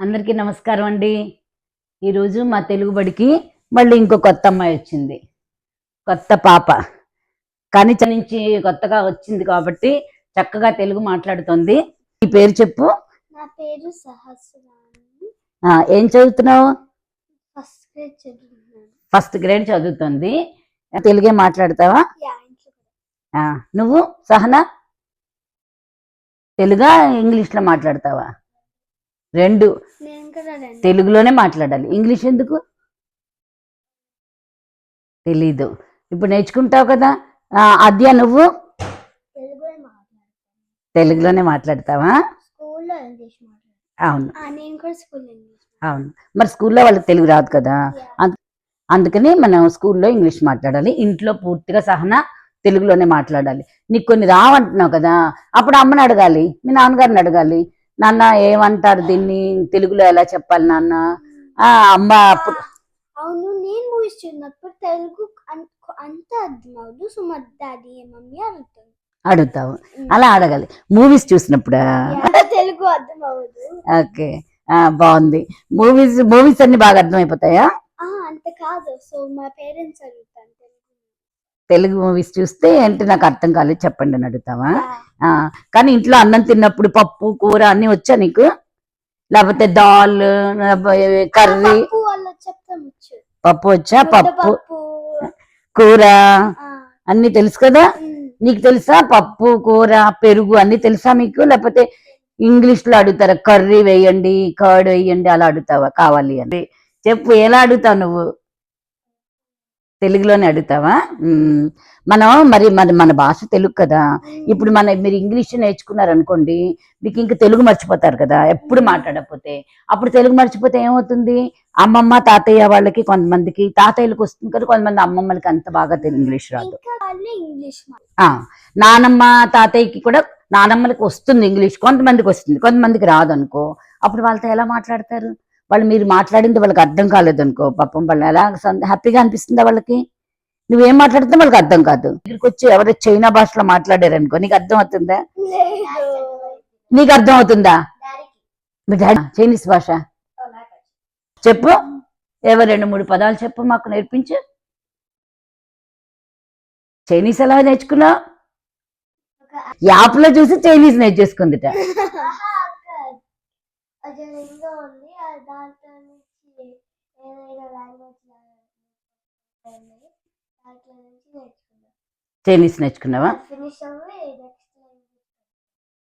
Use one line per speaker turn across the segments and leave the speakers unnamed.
అందరికీ నమస్కారం అండి. ఈరోజు మా తెలుగు బడికి మళ్ళీ ఇంకో కొత్త అమ్మాయి వచ్చింది. కొత్త పాప. కనిచ నుంచి కొత్తగా వచ్చింది కాబట్టి చక్కగా తెలుగు మాట్లాడుతుంది. ఈ పేరు చెప్పు.
నా పేరు
ఏం చదువుతున్నావు?
ఫస్ట్ గ్రేడ్ చదువుతున్నాను.
ఫస్ట్ గ్రేడ్ చదువుతుంది. తెలుగే మాట్లాడతావా? నువ్వు సహనా? తెలుగా ఇంగ్లీష్లో మాట్లాడతావా? రెండు. తెలుగులోనే మాట్లాడాలి. ఇంగ్లీష్ ఎందుకు? తెలీదు. ఇప్పుడు నేర్చుకుంటావు కదా. అద్య నువ్వు? తెలుగులోనే మాట్లాడతావా? అవును. అవును. మరి స్కూల్లో వాళ్ళకి తెలుగు రాదు కదా. అందుకని మనం స్కూల్లో ఇంగ్లీష్ మాట్లాడాలి. ఇంట్లో పూర్తిగా సహన తెలుగులోనే మాట్లాడాలి. నీకు కొన్ని రావంటున్నావు కదా. అప్పుడు అమ్మని అడగాలి. మీ నాన్నగారిని అడగాలి. నాన్న ఏమంటారు దీన్ని? తెలుగులో ఎలా చెప్పాలి నాన్న? ఆ అమ్మ అప్పుడు
అవును నేను మూవీస్ చూసినప్పుడు తెలుగు అంత అర్థం అవ్వదు సో మా డాడీ మమ్మీ అడుగుతాను
అడుగుతావు. అలా అడగాలి. మూవీస్ చూసినప్పుడా?
తెలుగు అర్థం అవ్వదు.
ఓకే. ఆ, బాగుంది. మూవీస్ మూవీస్ అన్ని బాగా అర్థమైపోతాయా?
అంత కాదు. సో మా పేరెంట్స్ అడుగుతాను తెలుగు
మూవీస్ చూస్తే ఏంటి నాకు అర్థం కాలేదు చెప్పండి అని అడుగుతావా? కానీ ఇంట్లో అన్నం తిన్నప్పుడు పప్పు కూర అన్ని వచ్చా నీకు? లేకపోతే దాల్ కర్రీ?
పప్పు వచ్చు.
పప్పు కూర? అన్ని తెలుసు కదా. నీకు తెలుసా? పప్పు కూర పెరుగు అన్ని తెలుసా మీకు? లేకపోతే ఇంగ్లీష్లో అడుగుతారా కర్రీ వేయండి కర్డ్ వేయండి అలా అడుగుతావా? కావాలి అని. చెప్పు ఎలా అడుగుతావు నువ్వు? తెలుగులోనే అడుగుతావా. మనం మరి మన మన భాష తెలుగు కదా. ఇప్పుడు మన మీరు ఇంగ్లీష్ నేర్చుకున్నారు అనుకోండి మీకు ఇంక తెలుగు మర్చిపోతారు కదా. ఎప్పుడు మాట్లాడకపోతే. అప్పుడు తెలుగు మర్చిపోతే ఏమవుతుంది? అమ్మమ్మ తాతయ్య వాళ్ళకి కొంతమందికి తాతయ్యలకు వస్తుంది కదా కొంతమంది అమ్మమ్మలకి అంత బాగా తెలుగు ఇంగ్లీష్ రాదు. నానమ్మ తాతయ్యకి కూడా నానమ్మలకి వస్తుంది ఇంగ్లీష్ కొంతమందికి వస్తుంది. కొంతమందికి రాదు అనుకో అప్పుడు వాళ్ళతో ఎలా మాట్లాడతారు? వాళ్ళు మీరు మాట్లాడింది వాళ్ళకి అర్థం కాలేదు అనుకో పాపం వాళ్ళు ఎలా హ్యాపీగా అనిపిస్తుందా వాళ్ళకి? నువ్వేం మాట్లాడితే వాళ్ళకి అర్థం కాదు. ఇక్కడికి వచ్చి ఎవరో చైనా భాషలో మాట్లాడారు అనుకో నీకు అర్థం అవుతుందా? నీకు అర్థం అవుతుందా? మీ డాడీ చైనీస్ భాష. చెప్పు. ఏవో రెండు మూడు పదాలు చెప్పు మాకు నేర్పించు. చైనీస్ ఎలా నేర్చుకున్నావు? యాప్లో చూసి చైనీస్ నేర్చేసుకుందిట.
రింగ్ ఉంది ఆ దాంట్లో నుంచి ఏదైనా లాంగ్వేజ్ దాంట్లో నుంచి నేర్చుకున్నాం
చైనీస్ నేర్చుకున్నావా
ఫినిష్ అవ్వి నెక్స్ట్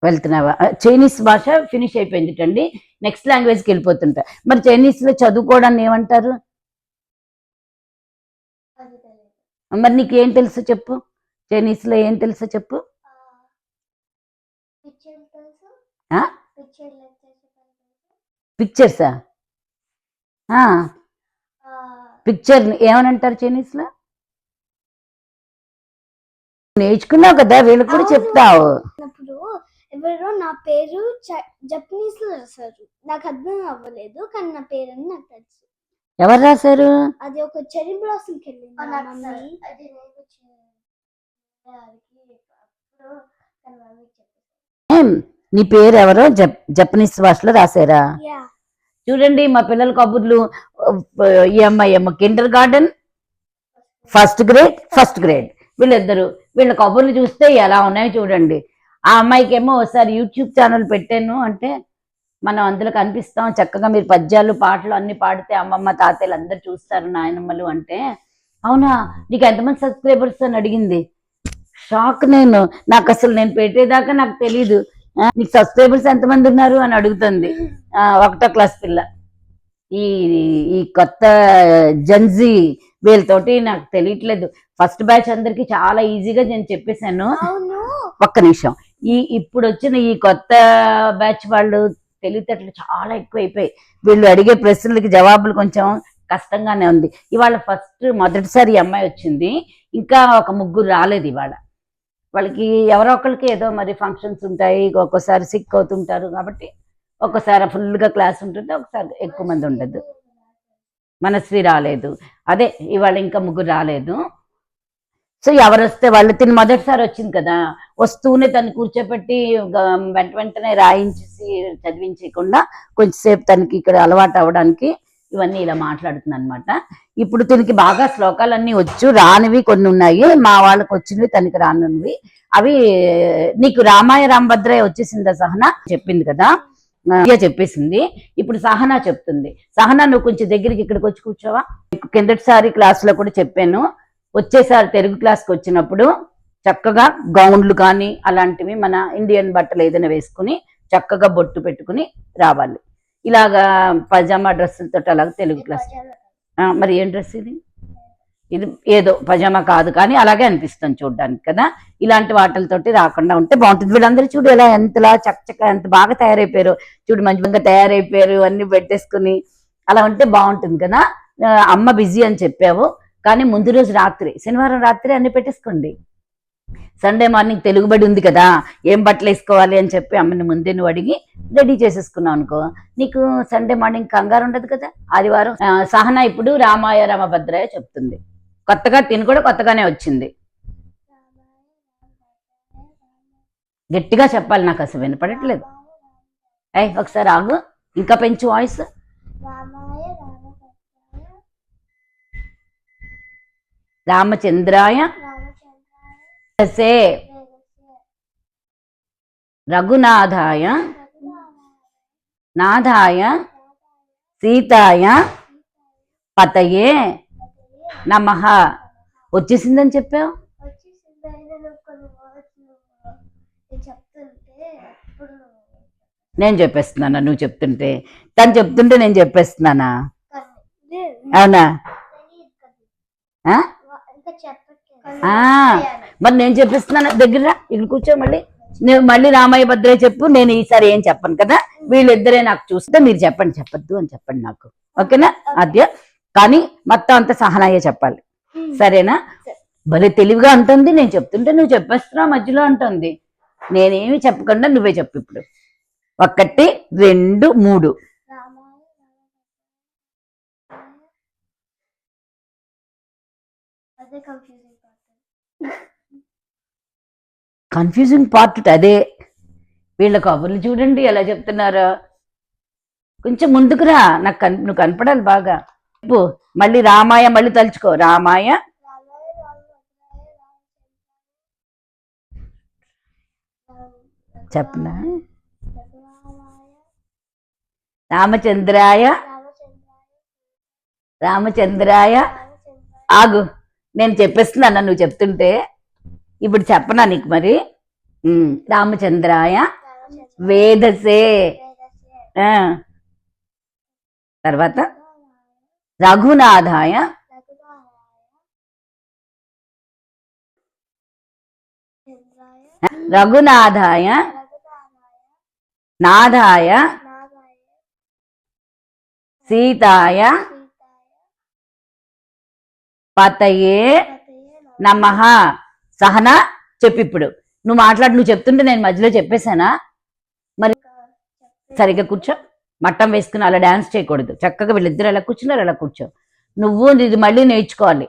వెళ్తున్నావా చైనీస్ భాష ఫినిష్ అయిపోయింది నెక్స్ట్ లాంగ్వేజ్కి వెళ్ళిపోతుంటా మరి చైనీస్లో చదువుకోవడాన్ని ఏమంటారు? మరి నీకు ఏం తెలుసు చెప్పు? చైనీస్లో ఏం తెలుసో చెప్పు
పిక్చర్ తెలుసు
ఆ?
పిక్చర్ తెలుసు
పిక్చర్సా? పిక్చర్ ఏమని అంటారు చైనీస్లో నేర్చుకున్నావు కదా వీళ్ళకి కూడా. చెప్తావు.
అప్పుడు ఎవరో నా పేరు జపనీస్లో రాశారు. నాకు అర్థం అవ్వలేదు కానీ నా పేరు అని నాకు తెలుసు.
ఎవరు రాశారు?
అది ఒక చెరీ బ్లాసంకి వెళ్ళింది మా మమ్మీ. అది
ఏం, నీ పేరు ఎవరో? జప్ జపనీస్ భాషలో రాశారా?
యా.
చూడండి మా పిల్లల కబుర్లు ఈ అమ్మాయి అమ్మ kindergarten first grade first grade. వీళ్ళిద్దరు వీళ్ళ కబుర్లు చూస్తే ఎలా ఉన్నాయో చూడండి. ఆ అమ్మాయికి ఏమో ఒకసారి యూట్యూబ్ ఛానల్ పెట్టాను అంటే మనం అందులో కనిపిస్తాం చక్కగా మీరు పద్యాలు పాటలు అన్ని పాడితే అమ్మమ్మ తాతయ్యలు అందరు చూస్తారు నాయనమ్మలు అంటే. అవునా? నీకు ఎంతమంది సబ్స్క్రైబర్స్ అని అడిగింది? షాక్ నేను. నాకు అసలు నేను పెట్టేదాకా నాకు తెలీదు. నీకు సబ్స్క్రైబర్స్ ఎంతమంది ఉన్నారు అని అడుగుతుంది. ఆ, ఒకటో క్లాస్ పిల్ల. ఈ ఈ కొత్త జన్జీ వీళ్ళతోటి నాకు తెలియట్లేదు. ఫస్ట్ బ్యాచ్ అందరికి చాలా ఈజీగా నేను చెప్పేశాను. ఒక్క నిమిషం. ఈ ఇప్పుడు వచ్చిన ఈ కొత్త బ్యాచ్ వాళ్ళు తెలివితేటలు చాలా ఎక్కువ అయిపోయాయి వీళ్ళు అడిగే ప్రశ్నలకి జవాబులు కొంచెం కష్టంగానే ఉంది. ఇవాళ ఫస్ట్ మొదటిసారి అమ్మాయి వచ్చింది. ఇంకా ఒక ముగ్గురు రాలేదు ఇవాళ. వాళ్ళకి ఎవరో ఒకరికి ఏదో మరి ఫంక్షన్స్ ఉంటాయి ఒక్కోసారి సిక్ అవుతుంటారు కాబట్టి ఒక్కసారి ఫుల్గా క్లాస్ ఉంటుంది ఒకసారి ఎక్కువ మంది ఉండదు. మనశ్రీ రాలేదు. అదే ఇవాళ ఇంకా ముగ్గురు రాలేదు. సో ఎవరు వస్తే వాళ్ళు తిని మొదటిసారి వచ్చింది కదా. వస్తూనే తను కూర్చోపెట్టి వెంట వెంటనే రాయించేసి చదివించకుండా కొంచెంసేపు తనకి ఇక్కడ అలవాటు అవ్వడానికి ఇవన్నీ ఇలా మాట్లాడుతుంది అనమాట ఇప్పుడు తనకి బాగా శ్లోకాలన్నీ వచ్చు రానివి కొన్ని ఉన్నాయి. మా వాళ్ళకి వచ్చినవి తనకి రానున్నవి. అవి నీకు రామాయ రామభద్రయ్య వచ్చేసిందా సహన? చెప్పింది కదా. ఆ, చెప్పేసింది. ఇప్పుడు సహనా చెప్తుంది. సహనా నువ్వు కొంచెం దగ్గరికి ఇక్కడికి వచ్చి కూర్చోవా? నీకు కిందటిసారి క్లాస్లో కూడా చెప్పాను. వచ్చేసారి తెలుగు క్లాస్కి వచ్చినప్పుడు చక్కగా గౌన్లు కానీ అలాంటివి మన ఇండియన్ బట్టలు ఏదైనా వేసుకుని చక్కగా బొట్టు పెట్టుకుని రావాలి. ఇలాగా పజామా డ్రెస్సులతో అలాగ తెలుగు క్లాస్ మరి ఏం డ్రెస్ ఇది? ఇది ఏదో పజామా కాదు కానీ అలాగే అనిపిస్తుంది చూడడానికి కదా. ఇలాంటి వాటితోటి రాకుండా ఉంటే బాగుంటుంది. వీళ్ళందరూ చూడు ఎలా ఎంతలా చక్కచక్క ఎంత బాగా తయారైపోయారు. చూడు మంచి మంచిగా తయారైపోయారు అన్ని పెట్టేసుకుని అలా ఉంటే బాగుంటుంది కదా. అమ్మ బిజీ అని చెప్పావు. కానీ ముందు రోజు రాత్రి శనివారం రాత్రి అన్ని పెట్టేసుకోండి. సండే మార్నింగ్ తెలుగుబడి ఉంది కదా ఏం బట్టలు వేసుకోవాలి అని చెప్పి అమ్మని ముందే నువ్వు అడిగి రెడీ చేసేసుకున్నావు అనుకో. నీకు సండే మార్నింగ్ కంగారు ఉండదు కదా? ఆదివారం సహనా ఇప్పుడు రామాయ రామభద్రాయ చెప్తుంది. కొత్తగా తిని కూడా కొత్తగానే వచ్చింది. గట్టిగా చెప్పాలి నాకు అసలు వినపడట్లేదు. అయ్ ఒకసారి ఆగు. ఇంకా పెంచు వాయిస్.
రామాయ
రామచంద్రాయ
రామచంద్రాయ
సే రఘునాథాయ నాథాయ సీతాయ పతయే నమః. వచ్చేసిందని చెప్పావు?
నేను
చెప్పేస్తున్నానా? నువ్వు చెప్తుంటే. తను చెప్తుంటే నేను చెప్పేస్తున్నానా? అవునా? మరి నేను చెప్పిస్తున్నాను దగ్గర ఇక్కడ కూర్చో మళ్ళీ. నేను మళ్ళీ రామయ్య భద్రే చెప్పు నేను ఈసారి ఏం చెప్పను కదా? వీళ్ళిద్దరే నాకు చూస్తే మీరు చెప్పండి చెప్పొద్దు అని చెప్పండి నాకు. ఓకేనా? అద్య కానీ మొత్తం అంతా సహనాయే చెప్పాలి. సరేనా?
సరే.
భలే తెలివిగా ఉంటుంది నేను చెప్తుంటే నువ్వు చెప్పేస్తున్నావు మధ్యలో అంటుంది. నేనేమి చెప్పకుండా నువ్వే చెప్పు ఇప్పుడు. ఒకటి రెండు మూడు
రామాయ రామభద్రాయ. అదే కన్ఫ్యూజింగ్ పార్ట్
కన్ఫ్యూజింగ్ పార్ట్ అదే. వీళ్ళ కబుర్లు చూడండి ఎలా చెప్తున్నారో. కొంచెం ముందుకురా నాకు కన్ నువ్వు కనపడాలి బాగా. చెప్పు. మళ్ళీ రామాయ మళ్ళీ తలుచుకో. రామాయ. చెప్పనా? రామచంద్రాయ
రామచంద్రాయ
రామచంద్రాయ.
రామచంద్రాయ.
ఆగు. నేను చెప్పేస్తున్నాను నువ్వు చెప్తుంటే. ఇప్పుడు చెప్పనా నీకు మరి? ఉమ్, రామచంద్రాయ వేదసే. తర్వాత? రఘునాథాయ. రఘునాథాయ. నాథాయ. సీతాయ. పతయే
పతయే
సహన చెప్పిప్పుడు నువ్వు మాట్లాడు నువ్వు చెప్తుంటే నేను మధ్యలో చెప్పేశానా? సరిగ్గా కూర్చో. మట్టం వేసుకుని అలా డాన్స్ చేయకూడదు. చక్కగా వీళ్ళిద్దరు ఎలా కూర్చున్నారు అలా కూర్చో. నువ్వు ఇది మళ్ళీ నేర్చుకోవాలి.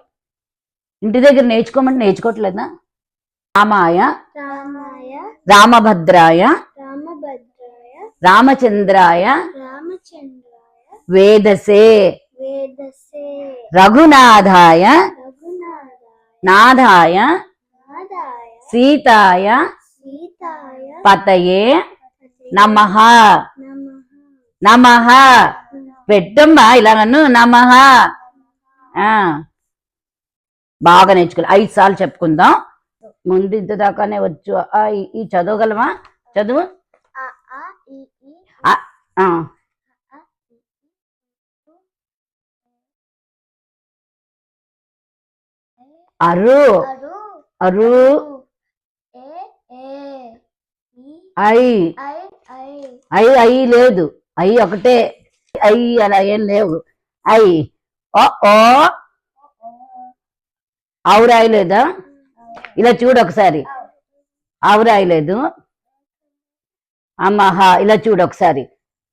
ఇంటి దగ్గర నేర్చుకోమంటే నేర్చుకోవట్లేదా? రామాయ రామభద్రాయ
రామభద్రాయ
రామచంద్రాయ వేదసే
వేదసే
రఘునాథాయ నాథాయ సీతాయ పతయే నమః.
నమః.
పెట్టమ్మా ఇలా నన్ను నమః. బాగా నేర్చుకోవాలి ఐదు సార్లు చెప్పుకుందాం. ముందు ఇంత దాకానే వచ్చు. ఈ- చదవగలమా చదువు. అరు.
అరు
అరు
ఏ ఏ ఈ
ఐ.
ఐ ఐ
లేదు. ఐ ఒకటే. ఐ అలా ఏం లేవు. ఐ. ఓ ఓ. ఆవు రాయలేదా ఇలా చూడు ఒకసారి. ఆవు రాయలేదు అమ్మహా ఇలా చూడు ఒకసారి.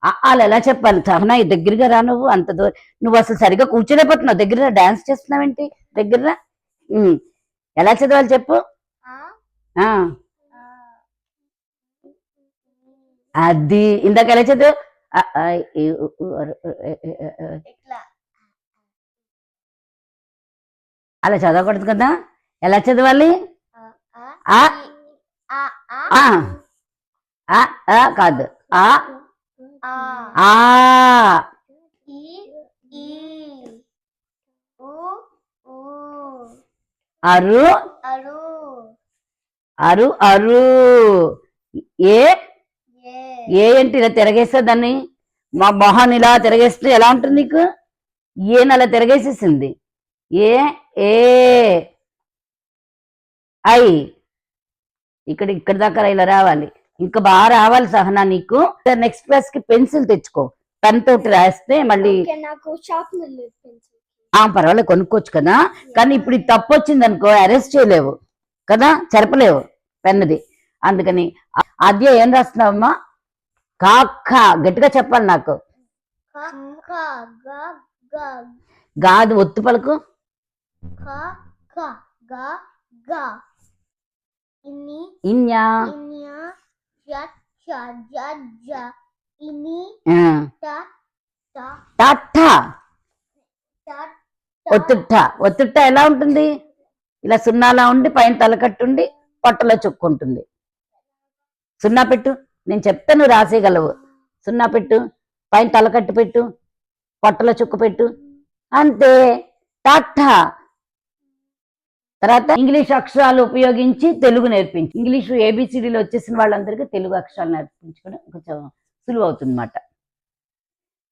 వాళ్ళు ఎలా చెప్పాలి? సహనా ఈ దగ్గరగా రా నువ్వు. అంత దూరం. నువ్వు అసలు సరిగ్గా కూర్చోలేకపోతున్నావు. దగ్గర డాన్స్ చేస్తున్నావేంటి? దగ్గర ఎలా చదవాలి చెప్పు
ఆ
ఆ
ఆ
అది ఇందాక ఎలా చదువు అలా చదవకూడదు కదా? ఎలా చదవాలి?
ఆ
ఆ.
ఆ
ఆ. ఆ. ఆ కాదు. ఆ
ఆ.
అరు.
అరు
అరు. ఏ
ఏ
ఏంటి ఇలా తిరగేస్తా దాన్ని మా మొహాన్ని ఇలా తిరగేస్తే ఎలా ఉంటుంది నీకు? ఏని అలా తిరగేసేసింది? ఏ ఏ ఐ. ఇక్కడ ఇక్కడ దాకా ఇలా రావాలి. ఇంకా బాగా రావాలి సహనా నీకు. నెక్స్ట్ క్లాస్కి పెన్సిల్ తెచ్చుకో. పెన్ తోటి రాస్తే మళ్ళీ ఆ పర్వాలేదు కొనుక్కోవచ్చు కదా. కానీ ఇప్పుడు తప్పు వచ్చింది అనుకో అరెస్ట్ చేయలేవు. కదా? చెరపలేవు పెన్నది అందుకని అదే ఏం రాస్తున్నావమ్మా? కాక్క గట్టిగా చెప్పాలి నాకు. గాది ఒత్తు పలుకు. ఇన్యా. ఒత్తుట్ట. ఒత్తుట్ట ఎలా ఉంటుంది? ఇలా సున్నాలా ఉండి పైన తలకట్టుండి పొట్టలో చుక్కుంటుంది. సున్నా పెట్టు. నేను చెప్తా నువ్వు రాసేయగలవు. సున్నా పెట్టు పైన తలకట్టు పెట్టు పొట్టలో చుక్క పెట్టు. అంతే. టాటా. తర్వాత ఇంగ్లీష్ అక్షరాలు ఉపయోగించి తెలుగు నేర్పించి. ఇంగ్లీష్ ఏబిసిడీలు వచ్చేసిన వాళ్ళందరికీ తెలుగు అక్షరాలు నేర్పించుకోవడం కొంచెం సులువు అవుతుంది అనమాట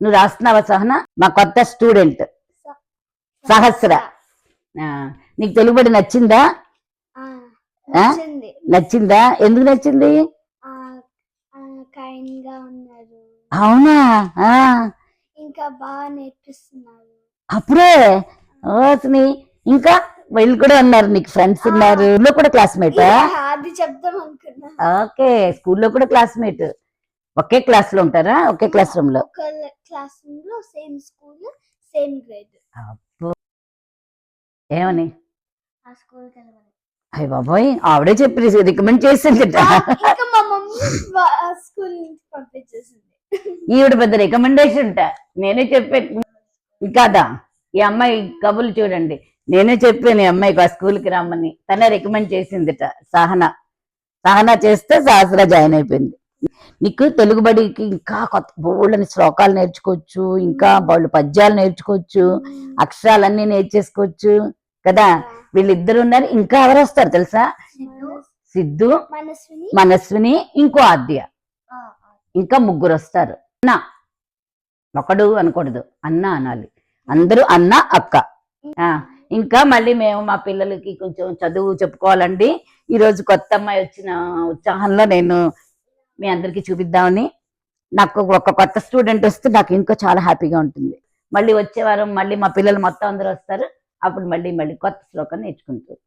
నువ్వు రాస్తున్నావా సహన? మా కొత్త స్టూడెంట్. సహస్ర. నీకు తెలుగుబడి? నచ్చింది.
నచ్చిందా?
ఎందుకు నచ్చింది
కైండ్గా ఉన్నారు
అవునా?
ఇంకా బాగా నేర్పిస్తున్నారు.
అప్పుడే? ఓస్ని ఇంకా వీళ్ళు కూడా ఉన్నారు నీకు ఫ్రెండ్స్ ఉన్నారు. ఇంట్లో కూడా క్లాస్మేట్
అది చెప్దాం అనుకున్నా.
ఓకే స్కూల్లో కూడా క్లాస్మేట్ ఒకే క్లాస్లో ఉంటారా? ఒకే క్లాస్
రూమ్లో? క్లాస్ రూమ్లో సేమ్ స్కూల్ సేమ్ గ్రేడ్
ఏమని?
ఆ స్కూల్
అయ్య బాబోయ్ ఆవిడే చెప్పి రికమెండ్ చేసింది
మా మమ్మీ స్కూల్ నుంచి పంపించేసింది.
ఈవిడ పెద్ద రికమెండేషన్ నేనే చెప్పాను కాదా ఈ అమ్మాయి కబుర్లు చూడండి. నేనే చెప్పాను ఈ అమ్మాయికి ఆ స్కూల్కి రమ్మని. తనే రికమెండ్ చేసిందిట సహన. సహన చేస్తే సహస్ర జాయిన్ అయిపోయింది. నీకు తెలుగు బడికి ఇంకా కొత్త బోళ్ళని శ్లోకాలు నేర్చుకోవచ్చు ఇంకా వాళ్ళు పద్యాలు నేర్చుకోవచ్చు అక్షరాలన్నీ నేర్చేసుకోవచ్చు కదా? వీళ్ళిద్దరు ఉన్నారు ఇంకా ఎవరు వస్తారు తెలుసా? సిద్ధు
మనస్విని
మనస్విని ఇంకో ఆద్య. ఇంకా ముగ్గురు వస్తారు అన్న. ఒకడు అనకూడదు. అన్న అనాలి. అందరూ అన్న అక్క. ఇంకా మళ్ళీ మేము మా పిల్లలకి కొంచెం చదువు చెప్పుకోవాలండి. ఈరోజు కొత్త అమ్మాయి వచ్చిన ఉత్సాహంలో నేను మీ అందరికీ చూపిద్దామని. నాకు ఒక కొత్త స్టూడెంట్ వస్తే నాకు ఇంకా చాలా హ్యాపీగా ఉంటుంది. మళ్ళీ వచ్చే వారం మళ్ళీ మా పిల్లలు మొత్తం అందరూ వస్తారు. అప్పుడు మళ్ళీ మళ్ళీ కొత్త శ్లోకం నేర్చుకుంటారు